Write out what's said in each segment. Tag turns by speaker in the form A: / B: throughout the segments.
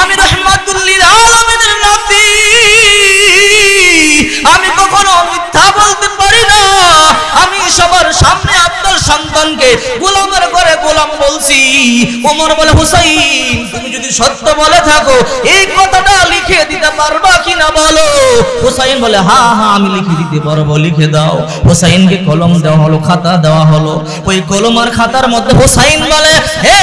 A: আমি রহমাতুল্লিল আলামিনের নাতি। আমি কখনো মিথ্যা বলতে পারি না। আমি সবার সামনে আপনার সন্তানকে গোলামের করে গোলাম বলছি। ওমর বলে, হুসাইন, তুমি যদি সত্য বলে থাকো, এই কথাটা লিখে দিতে পারবা কিনা বলো? হুসাইন বলে হ্যাঁ হ্যাঁ আমি লিখে দিতে পারব, লিখে দাও। হুসাইনকে কলম দেওয়া হলো, খাতা দেওয়া হলো। ওই কলম আর খাতার মধ্যে হুসাইন বলে, হে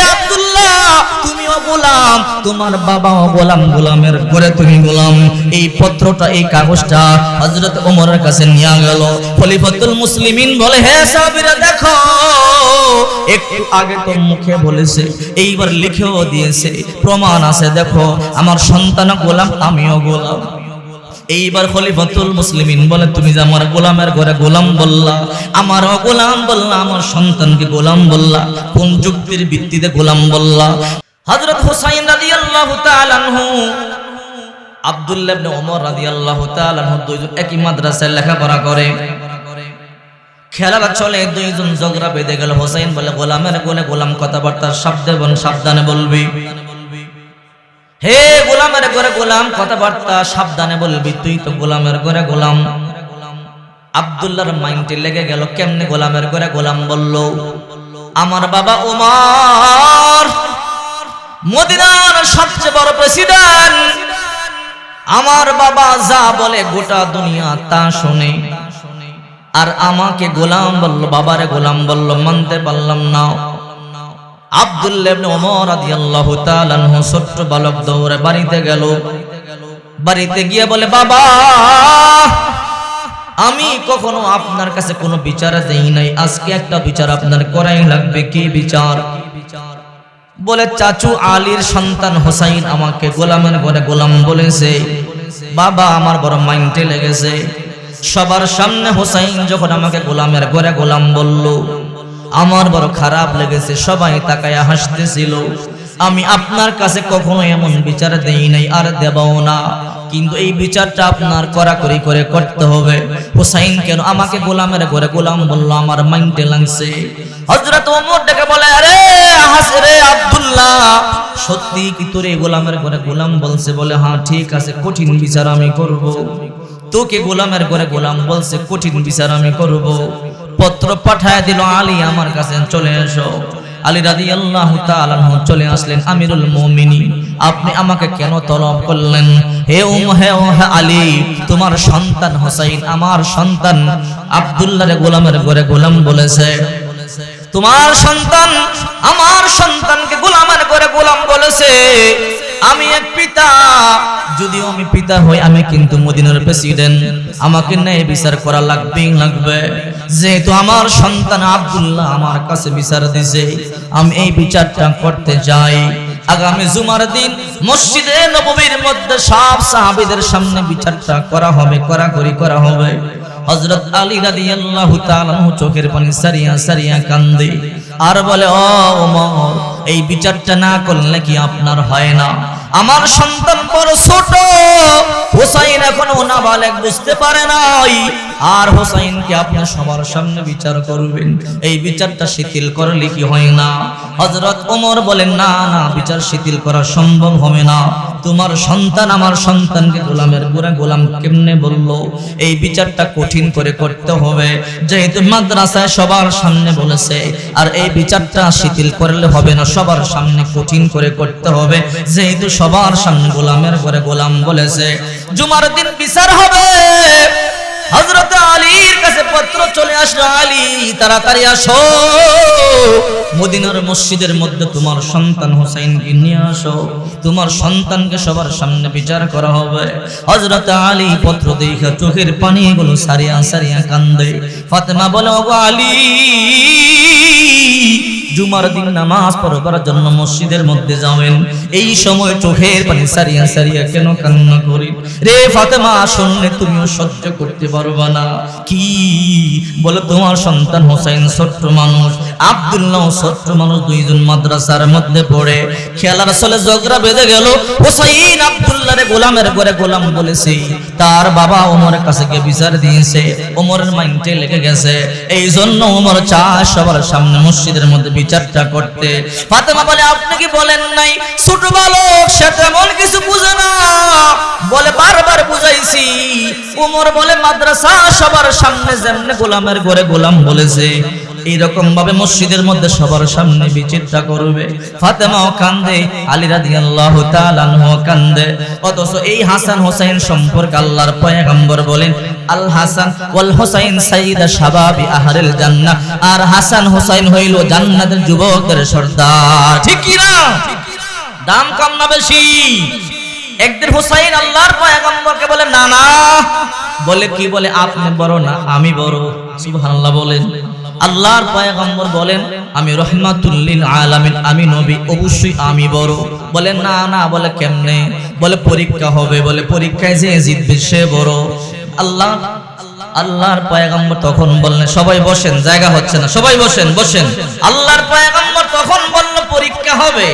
A: গোলাম, তোমার বাবাও গোলাম, গোলামের করে তুমি গোলাম। এই পত্রটা, এই কাগজটা হযরত ওমরের কাছে নিয়ে গেল। খলিফাতুল মুসলিমিন বলে, হে সাহাবীরা, দেখো, একটু আগে তো মুখে বলেছে, এইবার লিখেও দিয়েছে, প্রমাণ আছে, দেখো, আমার সন্তান গোলাম, আমিও গোলাম। এইবার খলিফাতুল মুসলিমিন বলে, তুমি যে আমার গোলামের ঘরে গোলাম বললা, আমারও গোলাম বললা, আমার সন্তানকে গোলাম বললা, কোন যুক্তির ভিত্তিতে গোলাম বললা? হযরত হুসাইন আনহু, আব্দুল্লাহ ইবনে ওমর দুইজন একই মাদ্রাসায় লেখাপড়া করে। খেলাটা চলে দুইজন ঝগড়া বেঁধে গেল। বলে, গোলামের গোলাম কথাবার্তা শব্দে বন সাবধানে বলবি। হে গোলামের ঘরে গোলাম কথাবার্তা সাবধানে বলবি, তুই তো গোলামের ঘরে গোলাম। আব্দুল্লাহর মাইন্ডে লেগে গেল। কেমনে গোলামের ঘরে গোলাম বলল? আমার বাবা ওমর মদিনার সবচেয়ে বড় প্রেসিডেন্ট। আমার বাবা যা বলে গোটা দুনিয়া তা শুনে। আর আমাকে গোলাম বলল, বাবারে গোলাম বলল, মানতে পারলাম না। বাড়িতে গেল। বাড়িতে গিয়ে বলে, বাবা, আমি কখনো আপনার কাছে কোনো বিচার দেই নাই। আজকে একটা বিচার আপনার করাই লাগবে। কি বিচার? বলে, চাচু আলীর সন্তান হোসাইন আমাকে গোলামের ঘরে গোলাম বলেছে। বাবা, আমার বড় মাইন্ডে লেগেছে। সবার সামনে হোসাইন যখন আমাকে গোলামের ঘরে গোলাম বলল, আমার বড় খারাপ লেগেছে, সবাই তাকায়া হাসতেছিল। আমি আপনার কাছে কখনো এমন বিচার দেই নাই, আর দেবও না। কিন্তু এই বিচারটা আপনার কড়াকড়ি করে করতে হবে। হোসাইন কেন আমাকে গোলামের ঘরে গোলাম বলল, আমার মাইন্ডে লাগছে। হযরত ওমর ডেকে বলে, আরে হাসে রে আব্দুল্লাহ, সত্যি কি তোরে গোলামের ঘরে গোলাম বলছে? বলে হ্যাঁ ঠিক আছে, কঠিন বিচার আমি করব। তোকে গোলামের ঘরে গোলাম বলছে, কঠিন বিচার আমি করব। পত্র পাঠায় দিল আলী আমার কাছে, চলে এসো। আলী রাজি আল্লাহ চলে আসলেন, আমিরুল মমিনী আপনি আমাকে কেন তলব করলেন? হে উম, হে ও হে আলী, তোমার সন্তান হোসাইন, আমার সন্তান আবদুল্লাহ গোলামের ঘরে গোলাম বলেছে। তোমার সন্তান আমার সন্তানকে গোলামের ঘরে গোলাম বলেছে। আমি এক পিতা। যদিও আমি পিতা হই, আমি কিন্তু মদিনার প্রেসিডেন্ট আমাকে ন্যায় বিচার করা লাগবেই লাগবে। যেহেতু আমার সন্তান আব্দুল্লাহ আমার কাছে বিচার দিছে, আমি এই বিচারটা করতে যাই। আগামী জুমার দিন মসজিদে নববীর মধ্যে সব সাহাবীদের সামনে বিচারটা করা হবে, করাকরি করা হবে। হযরত আলী রাদিয়াল্লাহু তাআলা চোখের পানি সারিয়া সারিয়া কান্দে। আর বলে, ও ওমর, এই বিচারটা না করলে কি আপনার হয় না? আমার সন্তান বড় ছোট। হোসাইন এখনও নাবালেগ বুঝতে পারে নাই। আর হোসাইনকে আপনি সবার সামনে বিচার করবেন। এই বিচারটা শিথিল করলে কি হয় না? হযরত ওমর বলেন, না না, বিচার শিথিল করা সম্ভব হবে না। তোমার সন্তান আমার সন্তানকে গোলামের গোড়া গোলাম কেমনে বলল? এই বিচারটা কঠিন করে করতে হবে। যেহেতু মাদ্রাসায় সবার সামনে বলেছে, আর এই বিচারটা শিথিল করলে হবে না, সবার সামনে কঠিন করে করতে হবে। যেহেতু সবার সামনে গোলামের ঘরে গোলাম বলেছে। জুমার দিন বিচার হবে। হযরত আলীর কাছে পত্র চলে আসলো, আলী, তাড়াতাড়ি আসো। মদিনার মসজিদের মধ্যে তোমার সন্তান হোসাইনকে নিয়ে আসো। তোমার সন্তানকে সবার সামনে বিচার করা হবে। হযরত আলী পত্র দেখে চোখের পানি পানিগুলো সারিয়া সারিয়া কান্দে। ফাতেমা বলে, ওগো আলী জুমার দিন নামাজ পড়বার জন্য মসজিদের মধ্যে যাবেন। এই সময় চোখের পানি সারিয়া সারিয়া কেন কান্না করি? রে ফাতেমা, শুনলে তুমিও সহ্য করতে পারবা না। কি? বলে তোমার সন্তান হোসেন ছোট্ট মানুষ, আব্দুল্লাহ ছোট্ট মানুষ দুইজন মাদ্রাসার মধ্যে পড়ে। খেলার চলে ঝগড়া বেঁধে গেল। হোসাইন আব্দুল্লাহ রে গোলামের ঘরে গোলাম বলেছে, তার বাবা ওমরের কাছে গিয়ে বিচার দিয়েছে। ওমরের মাইন্ডে লেগে গেছে। এই জন্য ওমর চায় সবার সামনে মসজিদের মধ্যে বিচারটা করতে। ফাতেমা বলে, আপনি কি বলেন নাই? ছোট বালক, সে তেমন কিছু বুঝে না। বলে, বারবার বুঝাইছি। উমর বলে, মাদ্রাসা সবার সামনে যেমনে গোলামের ঘরে গোলাম বলেছে। এইরকম ভাবে মসজিদের মধ্যে সবার সামনে বিচিত্রা করবে। ফাতেমাও কান্দে, আলী রাদিয়াল্লাহু তাআলা কান্দে। অথচ এই হাসান হোসেন সম্পর্কে আল্লাহর পয়গম্বর বলেন, আল হাসান ওয়াল হোসাইন সাইয়্যিদা শাবাবি আহলিল জান্নাহ। আর হাসান হোসেন হইল জান্নাতের যুবকদের সর্দার। ঠিক কি না? দাম কম না বেশি? একদিন হুসাইন আল্লাহর পয়গম্বরকে বলে, না না। বলে কি বলে, আপনি বড় না, আমি বড়। সুবহানাল্লাহ বলেন। আল্লাহর পয়গম্বর বলেন, আমি রহমাতুল্লিল আলামিন, আমি নবী, অবশ্যই আমি বড়। বলে, না না, বলে, কেমনে? বলে, পরীক্ষা হবে। বলে, পরীক্ষায় যে জিতবে সে বড়। আল্লাহ, আল্লাহর পয়গম্বর তখন বললেন, সবাই বসেন, জায়গা হচ্ছে না। সবাই বসেন বসেন। আল্লাহর পয়গম্বর তখন বলল, পরীক্ষা হবে।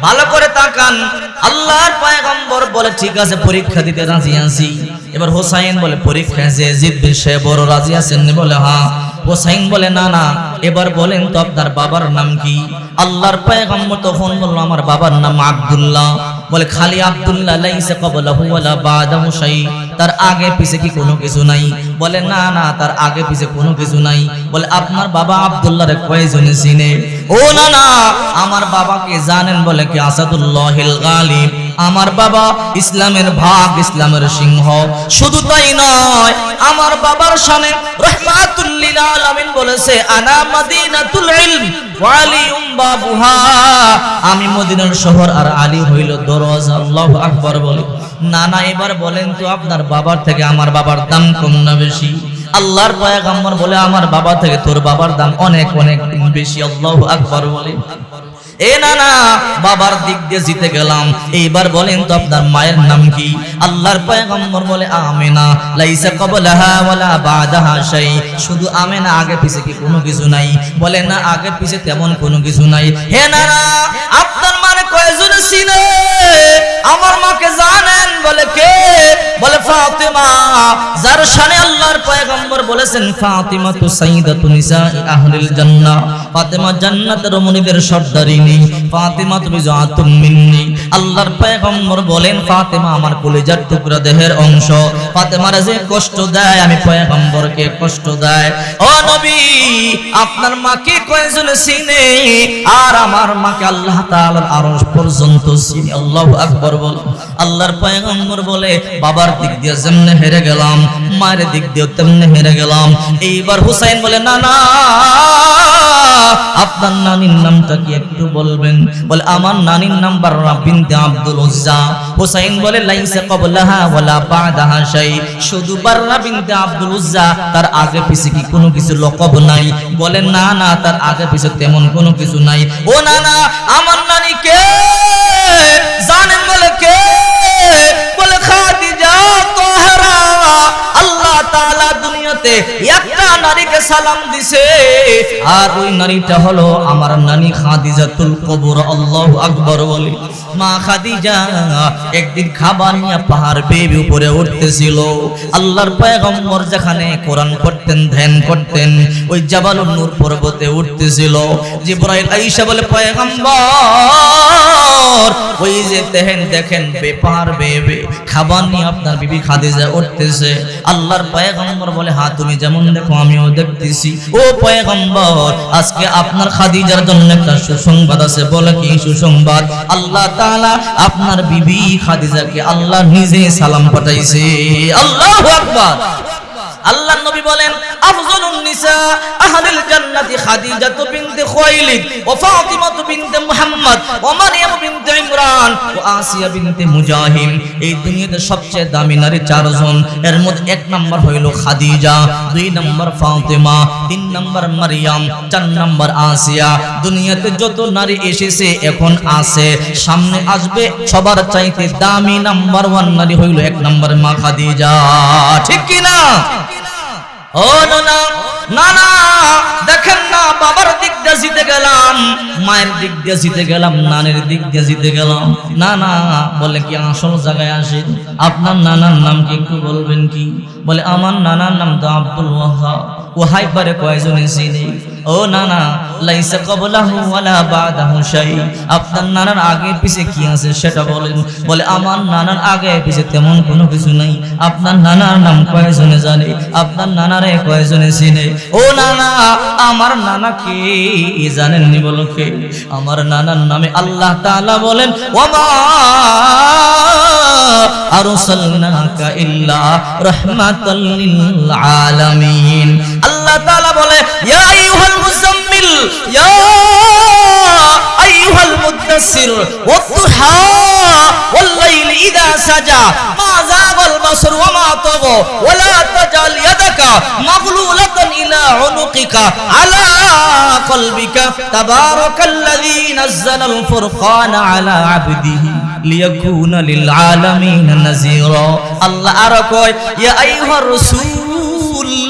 A: ভালো করে তাকান। আল্লাহর পয়গম্বর বলে, ঠিক আছে, পরীক্ষা দিতে রাজি আছি। এবার হোসাইন বলে পরীক্ষা যে জিতবে সে বড়, রাজি আছেন? বলে হ্যাঁ। হোসাইন বলে, না না, এবার বলেন তো আপনার বাবার নাম কি? আল্লাহর পয়গম্বর তখন বলল, আমার বাবার নাম আব্দুল্লাহ। বলে, খালি আব্দুল্লাহ লাইসা ক্বাবলাহু ওয়ালা বাদাহু শাই তার আগে পিছে কি কোনো কিছু নাই? বলে, না না, তার আগে পিছে কোনো কিছু নাই। বলে, আপনার বাবা আব্দুল্লাহরে কয়জনে চিনে? ও, না না, আমার বাবাকে জানেন বলে কি আসাদুল্লাহিল গালিব? আমার বাবা ইসলামের ভাগ, ইসলামের সিংহ। শুধু তাই নয়, আমার বাবার সামনে রহমাতুল লিল আলামিন বলেছে, আনা ইলম, ওয়া আলিউম বাবুহা। আমি মদিনার শহর আর আলী হইল দরজা আল্লাহু আকবার বলে। এবার বলেন তো, আপনার বাবার থেকে আমার বাবার দাম কম না বেশি? আল্লাহর বলে, আমার বাবা থেকে তোর বাবার দাম অনেক অনেক বেশি। আল্লাহু আকবার বলে। এ না না বাবার দিক দিয়ে জিতে গেলাম। এইবার বলেন তো আপনার মায়ের নাম কি? আল্লাহর পয়গম্বর বলে, আমেনা। লাইসা ওয়ালা বাদাহা শাই। শুধু আমেনা আগে পিছে কি কোনো কিছু নাই? বলে, না আগে পিছে তেমন কোনো কিছু নাই। হে না না আপনার মানে কয়জন চিনে? আমার মাকে জানেন বলে কে? বলে ফাতেমা। যার শানে আল্লাহর পয়গম্বর বলেছেন ফাতিমা তু সাইয়্যিদাতু নিসাই আহলিল জান্নাহ। ফাতেমা জান্নাতের রমণীদের সর্দারিনী ফাতেমা তুমি জাতুম মিন্নি। আল্লাহর পয়গম্বর বলেন, ফাতেমা আমার কলিজার টুকরা দেহের অংশ। ফাতেমার যে কষ্ট দেয়, আমি পয়গম্বরকে কষ্ট দেয়। ও নবী, আপনার মাকে কয়জন চিনে, আর আমার মাকে আল্লাহ তাআলার আরশ পর্যন্ত চিনি। আল্লাহু আকবার বল আল্লাহর পয়গম্বর বলে, বাবার দিক দিয়ে যেমনে হেরে গেলাম, মায়ের দিক দিয়ে তেমনে হেরে গেলাম। এইবার হুসাইন বলে, না না, আপনার নানির নামটা কি একটু বলবেন? বলে, আমার নানির নাম বাররা বিনতে আব্দুল উজ্জা। হুসাইন বলে, লাইসা ক্বাবলাহা ওয়ালা বাদাহা শাই। শুধু বাররা বিনতে আব্দুল উজ্জা, তার আগে পিছে কি কোনো কিছু লকব নাই? বলে, না না, তার আগে পিছে তেমন কোনো কিছু নাই। ও, না না, আমার নানি কে? জানেন বলে কে? দুনিয়াতে একটা নারীকে সালাম দিছে। আর ওই নারীটা হলো আমার নানি খাদিজাতুল কবর, আল্লাহু আকবার বলি। মা খাদিজা, একদিন খাবার নিয়ে পাহাড় বেবি উপরে উঠতেছিল। আল্লাহর পয়গম্বর যেখানে কোরআন পড়তেন, ধ্যান করতেন, ওই জাবালুন নূর পর্বতে উঠতেছিল। জিবরাইল আয়েশা বলে, পয়গম্বর, ওই যে দেখেন দেখেন বেপার বেবে খাবার নিয়ে আপনার বিবি খাদিজা উঠতেছে। আল্লাহর পয়গম্বর বলে হ্যাঁ তুমি যেমন দেখো, আমিও দেখতেছি। ও পয়গম্বর, আজকে আপনার খাদিজার জন্য একটা সুসংবাদ আছে, বলে কি সুসংবাদ? আল্লাহ তাআলা আপনার বিবি খাদিজাকে আল্লাহ নিজে সালাম পাঠাইছে। আল্লাহু আকবার। আল্লাহ নবী বলেন, আফজলুন নিসা আহলিল জান্নাতি খাদিজাতু বিনতে খুয়াইলিদ ওয়া ফাতিমাতু বিনতে মুহাম্মদ ওয়া মারইয়াম বিনতে ইমরান ওয়া আসিয়া বিনতে মুজাহিম এই দুনিয়াতে সবচেয়ে দামি নারী চারজন। এর মধ্যে এক নাম্বার হইল খাদিজা, দুই নাম্বার ফাতিমা, তিন নাম্বার মারইয়াম চার নাম্বার আসিয়া। দুনিয়াতে যত নারী এসেছে, এখন আছে। সামনে আসবে, সবার চাইতে দামি নাম্বার ওয়ান নারী হইল এক নাম্বার মা খাদিজা। ঠিক কি না ও না না দেখেন না, বাবার দিক দিয়ে জিতে গেলাম, মায়ের দিক দিয়ে জিতে গেলাম, নানের দিক দিয়ে জিতে গেলাম। না না বলে কি আসল জায়গায় আসেন আপনার নানার নাম কি একটু বলবেন কি? বলে, আমার নানার নাম তো আব্দুল ও ওহাই পারে কয়জনে চিনি? ও নানা, লাইসা কবলাহু ওয়ালা বাদাহু শাই। আপনার নানার আগে পিছে কি আছে সেটা বলেন। বলে, আমার নানার আগে পিছে তেমন কোনো কিছু নাই। আপনার নানার নাম কয়জনে জানে? আপনার নানারে কয়জনে চিনে? ও নানা, আমার নানা কে জানেননি বলো কে? আমার নানার নামে আল্লাহ তাআলা বলেন, ওমা আরসালনাকা ইল্লা রাহমাতাল লিল আলামিন। আল্লাহ তাআলা বলে, ইয়া আইয়ুহাল মুজাম্মিল ইয়া আইয়ুহাল মুদাসসির ওয়াদুহা ওয়াল ইযা সাজা, মা যাগাল বাসর ওয়া মা তাগা ওয়ালা তাজাল ইয়াদাকা মাগলুলাতান ইলা উনুকিকা, আলা তাবারাকাল্লাযী নাযালাল ফুরকানা আলা আবদিহি লিয়াকুনা লিল আলামিন নাযীরা. আল্লাহ আর কয়, ইয়া আইয়ুহার রাসূল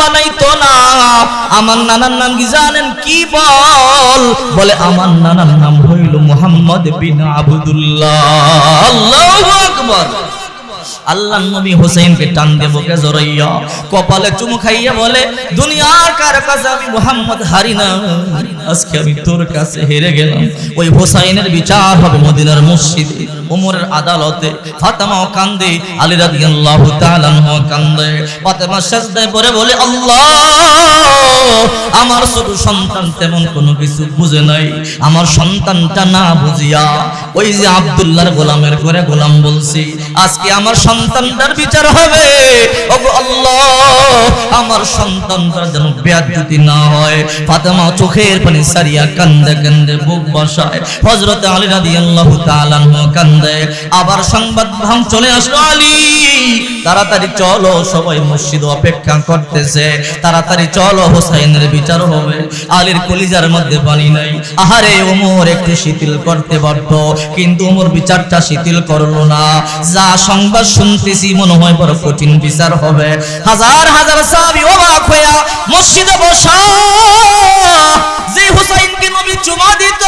A: বানাইতো না। আমার নানার নাম কি জানেন? কি বল? বলে, আমার নানার নাম হইল মোহাম্মদ বিন আবদুল্লাহ। আল্লাহু আকবার। আল্লাহ নবী হোসেনকে টান দেব কে জড়াইয়া কপালে চুমু খাইয়া বলে, দুনিয়ার কার কাছে আমি মোহাম্মদ হারি না? আজকে আমি তোর কাছে হেরে গেলাম। ওই হোসাইনের বিচার হবে মদিনার মসজিদে, ওমরের আদালতে। ফাতেমাও কান্দে, আলী রাদিয়াল্লাহু তাআলা আনহু কান্দে। ফাতেমা সাজদায় পড়ে বলে, আল্লাহ, আমার ছোট সন্তান তেমন কোনো কিছু বুঝে নাই। আমার সন্তানটা না বুঝিয়া ওই যে আব্দুল্লাহর গোলামের করে গোলাম বলছি, আজকে আমার সন্তানটার বিচার হবে। আল্লাহ, আমার সন্তানটার যেন ব্যাধি না হয়। ফাতেমা চোখের পানি সারিয়া কান্দে কান্দে বুক বসায়। হযরত আলী রাদিয়াল্লাহু তাআলা কান্দে। আবার সংবাদ ভাঙ চলে আসলো আলী। তাড়াতাড়ি চলো, সবাই মসজিদ অপেক্ষা করতেছে। তাড়াতাড়ি চলো, হোসাইনের বিচার হবে। আলীর কলিজার মধ্যে পানি নাই। আহারে, ওমর একটু শিথিল করতে পারতো, কিন্তু ওমর বিচারটা শিথিল করল না। যা সংবাদ শুনতেছি মনে হয় বড় কঠিন বিচার হবে। হাজার হাজার সাহাবি অবাক হইয়া মসজিদে বসা। হুসাইনকে নবী চুমা দিত,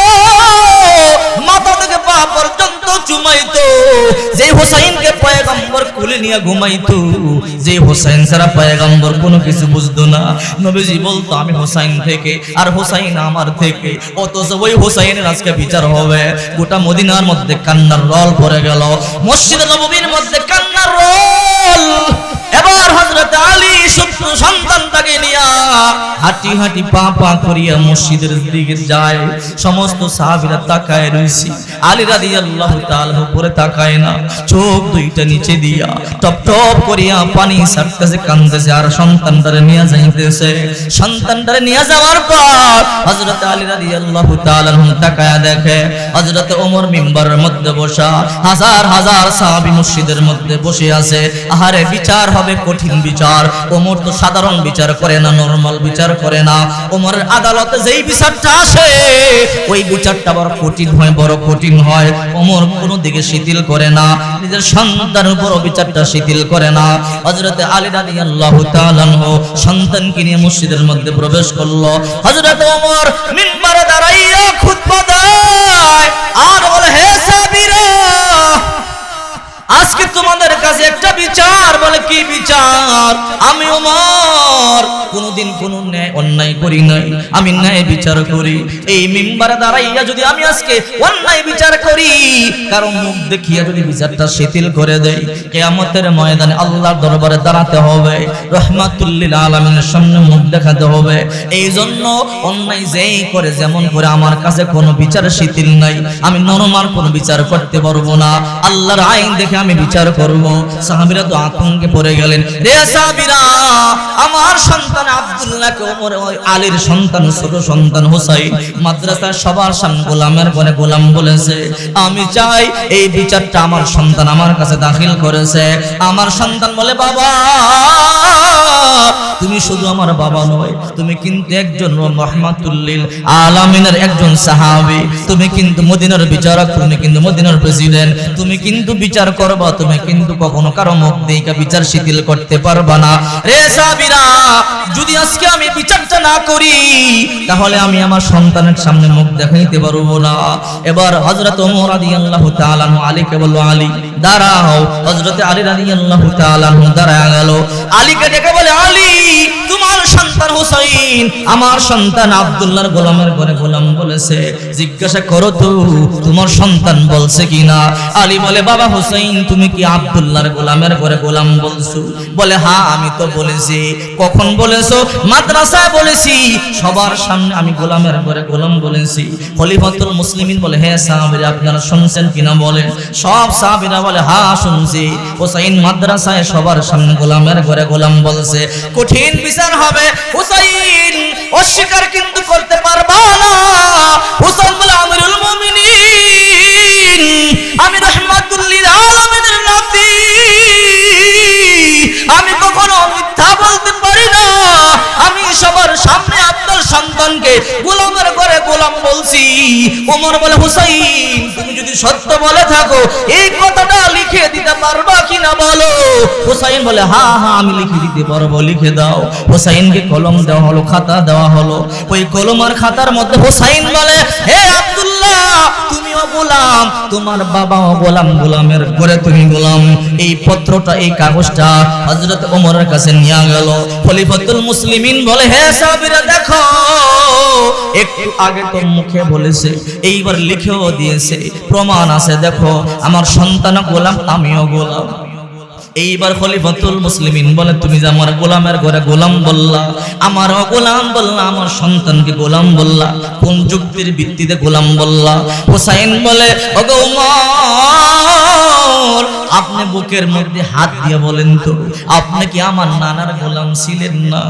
A: মাথা থেকে পা পর্যন্ত চুমাইতো। যে হুসাইনকে পয়গম্বর কুলে নিয়ে ঘুমাইতো, যে হুসাইন ছাড়া পয়গম্বর কোনো কিছু বুঝতো না। নবীজি বলতো, আমি হুসাইন থেকে আর হুসাইন আমার থেকে। অথচ ওই হুসাইনের আজকে বিচার হবে। গোটা মদিনার মধ্যে কান্নার রল পড়ে গেল। মসজিদে নববীর মধ্যে কান্নার রল এবার হযরত আলী শুক্র সন্তানটাকে নিয়া হাঁটি হাঁটি পা পা করিয়া মসজিদের দিকে যায়। সমস্ত সাহাবীরা তাকায় রইছি। আলী রাদিয়াল্লাহু তাআলা উপরে তাকায় না। চোখ দুইটা নিচে দিয়া টপ টপ করিয়া পানি ছাড়তেছে কান্দেছে আর সন্তানটারে নিয়ে যাইতেছে। সন্তানটারে নিয়ে যাওয়ার পর হযরত আলী রাদিয়াল্লাহু তাআলা তাকায়া দেখে, হযরত ওমর মিম্বারের মধ্যে বসা হাজার হাজার সাহাবী মসজিদের মধ্যে বসে আছে। আহারে বিচার হবে কঠিন বিচার। ওমর তো সাধারণ বিচার করে না নরমাল বিচার করে না। ওমরের আদালতে যেই বিচারটা আসে, ওই বিচারটা বড় কঠিন হয়, বড় কঠিন হয়। ওমর কোনো দিকে শিথিল করে না, নিজের সন্তানের উপর বিচারটা শিথিল করে না। হযরতে আলী তাআলা আনহু সন্তানকে নিয়ে মসজিদের মধ্যে প্রবেশ করল। হযরত ওমর মিম্বারে দাঁড়াইয়া খুতবা দেয়। আর বলে, হে সাবিরা আজকে তোমাদের কাছে একটা বিচার, বলে কি বিচার? আমি ওমর কোনদিন কোন ন্যায় অন্যায় করি নাই। আমি ন্যায় বিচার করি। এই মিম্বারে দাঁড়াইয়া যদি আমি আজকে অন্যায় বিচার করি কারণ মুখ দেখিয়া যদি বিচারটা শিথিল করে দেই, কেয়ামতের ময়দানে আল্লাহর দরবারে দাঁড়াতে হবে। রহমাতুল্লিল আলমিনের সামনে মুখ দেখাতে হবে। এই জন্য অন্যায় যেই করে, যেমন করে আমার কাছে কোনো বিচার শিথিল নাই। আমি নরমাল কোনো বিচার করতে পারব না। আল্লাহর আইন দেখে আমি বিচার করব। সাহাবীরা তো আতঙ্কে পড়ে গেলেন। আমার সন্তান আব্দুল্লাহকে ওমর আলীর সন্তান, ছোট সন্তান হোসাইন মাদ্রাসার সবার সামনে গোলামের ঘরে গোলাম বলেছে, আমি চাই এই বিচারটা আমার সন্তান আমার কাছে দাখিল করেছে। আমার সন্তান বলে, বাবা, তুমি শুধু আমার বাবা নয়, তুমি কিন্তু একজন রহমাতুল্লিল আলামিনের একজন সাহাবী। তুমি কিন্তু মদিনার বিচারক, তুমি কিন্তু মদিনার প্রেসিডেন্ট। তুমি কিন্তু বিচার করবা তুমি, কিন্তু কখনো কারও মুখ দিয়ে বিচার শিথিল করতে পারবা না। রে সাবিরা যদি আজকে আমি বিচারটা না করি, তাহলে আমি আমার সন্তানের সামনে মুখ দেখাইতে পারব না। এবার হযরত ওমর রাদিয়াল্লাহু তাআলা আলীকে বলল, আলী দাঁড়াও হযরত আলী তাআলা আনহু দাঁড়ায় গেল। আলীকে ডেকে বলে, আলী, তোমার সন্তান হুসাইন, আমার সন্তান গোলামের ঘরে গোলাম বলেছে। জিজ্ঞাসা করো তো, তোমার সন্তান বলছে কিনা? আলী বলে, বাবা হুসাইন, তুমি কি গোলামের ঘরে গোলাম বলছো? বলে আমি তো বলেছি। কখন বলেছ? মাদ্রাসায় বলেছি। সবার সামনে আমি গোলামের ঘরে গোলাম বলেছি। খলিফাতুল মুসলিমিন বলে হ্যাঁ সাহাবীরা, আপনারা শুনছেন কিনা বলেন? সব সাহাবীরা হ্যাঁ শুনছি। হুসাইন মাদ্রাসায় সবার সামনে গোলামের ঘরে গোলাম বলছে, কঠিন বিচার হবে। হুসাইন, অস্বীকার কিন্তু করতে পারবা না। হুসাইন বলে, আমিরুল মুমিনিন, আমি রহমাতুল্লিল আলামিনের আমি সবার সামনে আপনার সন্তানকে গোলামের ঘরে গোলাম বলছি। ওমর বলে, হুসাইন, তুমি যদি সত্য বলে থাকো, এই কথাটা লিখে দিতে পারবা কিনা বলো? হুসাইন বলে হ্যাঁ হ্যাঁ আমি লিখে দিতে পারব, লিখে দাও। হুসাইনকে কলম দেওয়া হলো, খাতা দেওয়া হলো। ওই কলম আর খাতার মধ্যে হুসাইন বলে, হে আব্দুল্লাহ তোমার বাবা গোলাম গোলামের ঘরে তুমি গোলাম। এই পত্রটা, এই কাগজটা হযরত ওমরের কাছে নিয়ে গেল। খলিফাতুল মুসলিমিন বলে, হে সাহাবীরা, দেখো, একটু আগে তো মুখে বলেছে, এইবার লিখেও দিয়েছে। প্রমাণ আছে, দেখো, আমার সন্তান গোলাম, আমিও গোলাম। এইবার খলিফাতুল মুসলিমিন বলে, তুমি যে আমার গোলামের ঘরে গোলাম বললা, আমার গোলাম বললা, আমার সন্তানকে গোলাম বললা, কোন যুক্তির ভিত্তিতে গোলাম বললা? হুসাইন বলে আপনি বুকের মধ্যে হাত দিয়ে বলেন তো, আপনি কি আমার নানার গোলাম ছিলেন না?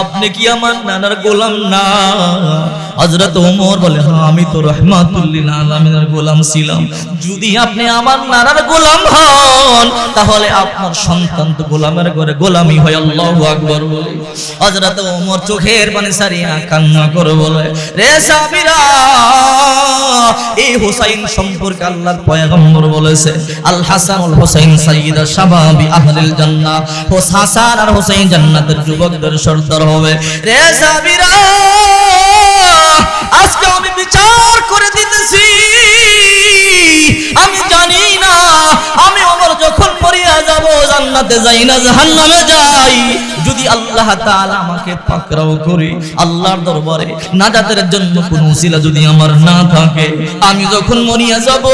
A: আপনি কি আমার নানার গোলাম না? হযরত ওমর বলে হ্যাঁ আমি তো রহমাতুল্লিল আলামিনের গোলাম ছিলাম। যদি আপনি আমার নানার গোলাম হন, তাহলে আপনার সন্তান তো গোলামের ঘরে গোলামি হয়, আল্লাহু আকবার বলে। হযরত ওমর চোখের পানি সারিয়া কান্না করে বলে, রে সাবিরা এই হুসাইন সম্পর্কে আল্লাহর পয়গম্বর বলেছে, আল হাসান আল হুসাইন সাইয়্যিদা শাবাবি আহলিল জান্নাহ। হাসান আর হুসাইন জান্নাতের যুবকদের সর্দার হবে। রে সাবিরা আজকে আমি বিচার করে দিতেছি। আমি জানি না, আমি ওমর যখন মরিয়া যাব, জান্নাতে যাই না, জাহান্নামে যাই। যদি আল্লাহ তাআলা আমাকে পাকড়াও করে আল্লাহর দরবারে নাজাতের জন্য কোন উসিলা যদি আমার না থাকে, আমি যখন মরিয়া যাব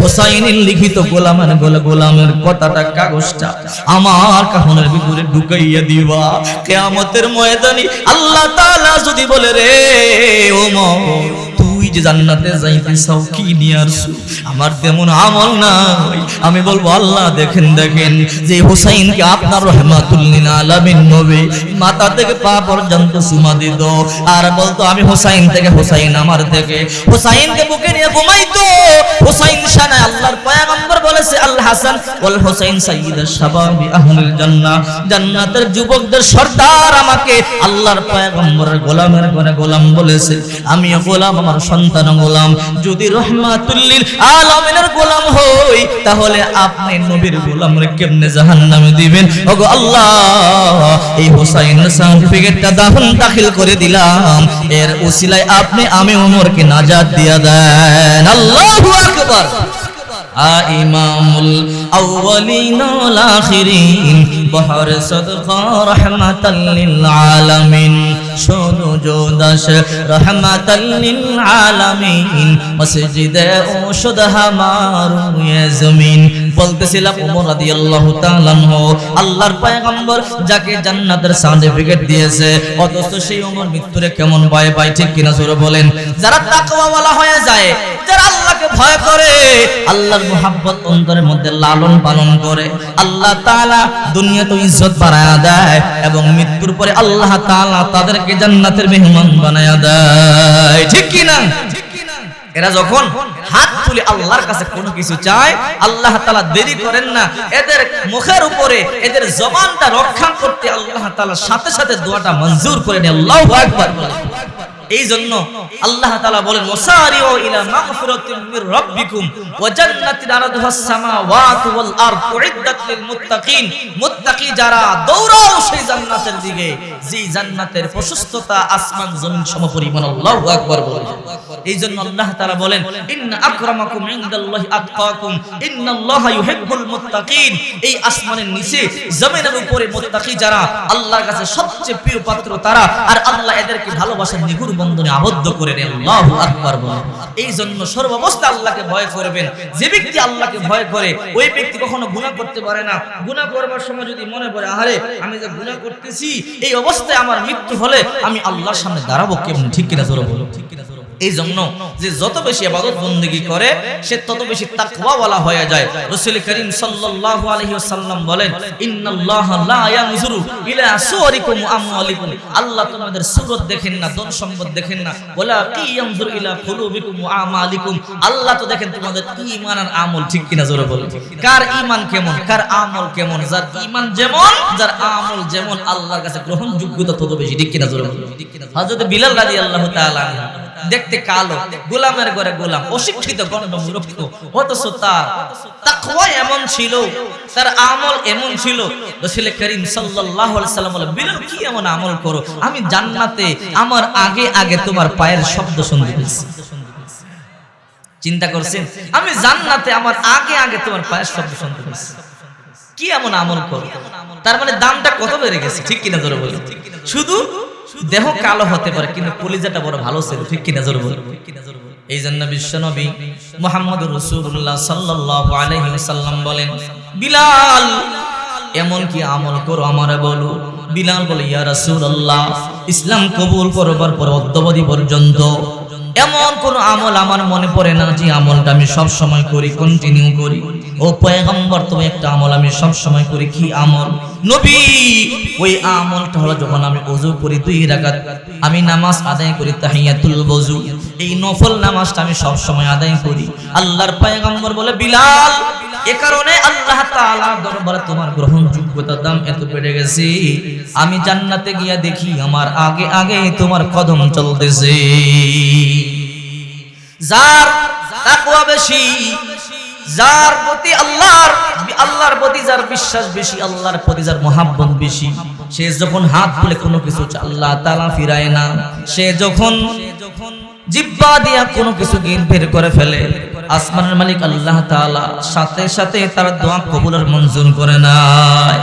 A: হোসাইনের লিখিত গোলামের গোলা গোলামের কথাটা কাগজটা আমার কাহনের ভিতরে ঢুকাইয়া দিবা। কেয়ামতের ময়দানি আল্লাহ তাআলা যদি বলে রে ওমর তুই যে জান্নাতে যাইতে চাও কি নিয়ে আসছো আমার তেমন আমল নাই। আমি বলব, আল্লাহ দেখেন দেখেন যে হুসাইনকে আপনার রহমাতুল্লিন আলামিন নবী মাথা থেকে পা পর্যন্ত সুমা দিত। আর বলতো, আমি হুসাইন থেকে হুসাইন আমার থেকে। হুসাইনকে বুকে নিয়ে ঘুমাইতো। হুসাইন শানে আল্লাহর পয়গম্বর বলেছে, আল হাসান ওয়াল হুসাইন সাইয়্যিদুশ শাবাবি আহলুল জান্নাহ। জান্নাতের যুবকদের সর্দার আমাকে আল্লাহর পয়গম্বরের গোলামের ঘরে গোলাম বলেছে। আমিও গোলাম, আমার সন্তান গোলাম, যদি রহমাতুল্লিল আলামিনের গোলাম হই, তাহলে আপনি নবীর গোলাম কেমনে জাহান্নামে দিবেন? ওগো আল্লাহ, এই হুসাইনের সার্টিফিকেটটা দাফন দাখিল করে দিলাম। এর উসিলায় আপনি আমি ওমরকে নাজাত দিয়া দেন। আল্লাহু আকবার। ইমামুল আউয়ালিন আলামিন। শোনো জোদাস, রহমাতাল লিল আলামিন, মসজিদে ঔষধ হামার জমিন। বলতেছিলাম ওমর রাদিয়াল্লাহু তাআলা আল্লাহর পয়গম্বর যাকে জান্নাতের সার্টিফিকেট দিয়েছে, অথচ সেই মৃত্যুরে কেমন ভয় পায়, ঠিক কিনা জোরে বলেন? যারা তাকওয়াওয়ালা হয়ে যায়, যারা আল্লাহকে ভয় করে, আল্লাহর মুহাব্বত অন্তরের মধ্যে লালন পালন করে, আল্লাহ তাআলা দুনিয়াতে ইজ্জত বাড়ায়া দেয় এবং মৃত্যুর পরে আল্লাহ তাআলা তাদেরকে জান্নাতের মেহমান বানায়া দেয়। ঠিক কি না? এরা যখন হাত তুলে আল্লাহর কাছে কোনো কিছু চায়, আল্লাহ তালা দেরি করেন না। এদের মুখের উপরে, এদের জবানটা রক্ষা করতে আল্লাহ তাআলা সাথে সাথে দোয়াটা মঞ্জুর করে নেয়। আল্লাহু আকবার বলে। এই জন্য আল্লাহ তাআলা বলেন দিকে যে জান্নাতের প্রশস্ততা আসমান জমিন সমপরিমাণ। আল্লাহু আকবার বলে এই জন্য আল্লাহ তাআলা বলেন, ইন্না আকরামাকুম ইনদাল্লাহি আতকাকুম ইউহিব্বুল মুত্তাকিন। এই আসমানের নিচে, জমিনের উপরে মুত্তাকি যারা, আল্লাহর কাছে সবচেয়ে প্রিয় পাত্র তারা, আর আল্লাহ এদেরকে ভালোবাসার বন্ধনে আবদ্ধ করে আল্লাহু আকবার বলে এই জন্য সর্বাবস্থা আল্লাহকে ভয় করবেন। যে ব্যক্তি আল্লাহকে ভয় করে, ওই ব্যক্তি কখনো গুনাহ করতে পারে না। গুনাহ করবার সময় যদি মনে পড়ে আরে আমি যে গুনাহ করতেছি, এই অবস্থায় আমার মৃত্যু হলে আমি আল্লাহর সামনে দাঁড়াবো কেমন? ঠিক কিনা জোরে বলো ঠিক কিনা? এই জন্য যে যত বেশি আবাদত বন্দী করে, সে তত বেশি তাকওয়াওয়ালা হয়ে যায়। রাসূল করিম সাল্লাল্লাহু আলাইহি ওয়াসাল্লাম বলেন, ইন্নাল্লাহ লা ইয়ানজুরু ইলা সুওয়ারিকুম আমওয়ালিকুম। আল্লাহ তোমাদের সুরত দেখেন না দন সম্পদ দেখেন না। ওয়ালা কি ইয়ানজুরু ইলা কুলুবিকুম ওয়া আমালিকুম। আল্লাহ তো দেখেন তোমাদের ঈমান আর আমল ঠিক কিনা জোরে বলেন। কার ঈমান কেমন, কার আমল কেমন, যার ঈমান যেমন, যার আমল যেমন, আল্লাহর কাছে গ্রহণযোগ্যতা তত বেশি ঠিক কিনা জোরে বলেন। হযরত বিলাল রাদিয়াল্লাহু তাআলা দেখতে কালো, গোলামের ঘরে গোলাম, অশিক্ষিত গণ্ড মূর্খ অথচ তার তাকওয়া এমন ছিল, তার আমল এমন ছিল। রাসূল করিম সাল্লাল্লাহু আলাইহি সাল্লাম বলে বিলাল কি এমন আমল করো? আমি জান্নাতে আমার আগে আগে তোমার পায়ের শব্দ শুনতে পেয়েছি। চিন্তা করছেন? আমি জান্নাতে আমার আগে আগে তোমার পায়ের শব্দ শুনতে পেয়েছি। কি এমন আমল করো? তার মানে দামটা কত বেড়ে গেছে? ঠিক কিনা জোরে বলো শুধু দেহ কালো হতে পারে, কিন্তু কলিজাটা বড় ভালো ছিল, ঠিক কিনা জোর এই জন্য বিশ্বনবী মোহাম্মদ রসুল্লাহ সাল্লাহ আলহিম সাল্লাম বলেন, বিলাল, এমন কি আমল করো আমার বলো? বিলাল বলে, ইয়া রসুল্লাহ ইসলাম কবুল করবার পর অদ্যবধি পর্যন্ত এমন কোন আমল আমার মনে পড়ে না যে আমলটা আমি সব সময় করি কন্টিনিউ করি। ও পয়গম্বর তুমি একটা আমল আমি সব সময় করি, কি আমল? নবী, ওই আমলটা হলো যখন আমি ওযু করি দুই রাকাত, আমি নামাজ আদায় করি তাহিয়াতুল ওযু। এই নফল নামাজটা আমি সব সময় আদায় করি। আল্লাহর পয়গম্বর বলে, বিলাল এ কারণে আল্লাহ তোমার গ্রহণযোগ্যতার দাম বেড়ে গেছে। আমি জান্নাতে গিয়া দেখি আমার আগে আগে তোমার কদম চলতেছে। যার তাকওয়া বেশি, যার প্রতি আল্লাহর আল্লাহর প্রতি যার বিশ্বাস বেশি, আল্লাহর প্রতি যার মহাব্বত বেশি, সে যখন হাত তুলে কোনো কিছু আল্লাহ তাআলা ফিরায় না। সে যখন যখন জিব্বা দিয়া কোনো কিছু গিন বের করে ফেলে। আসমানের মালিক আল্লাহ তাআলা সাথে সাথে তার দোয়া কবুল আর মঞ্জুর করে নেয়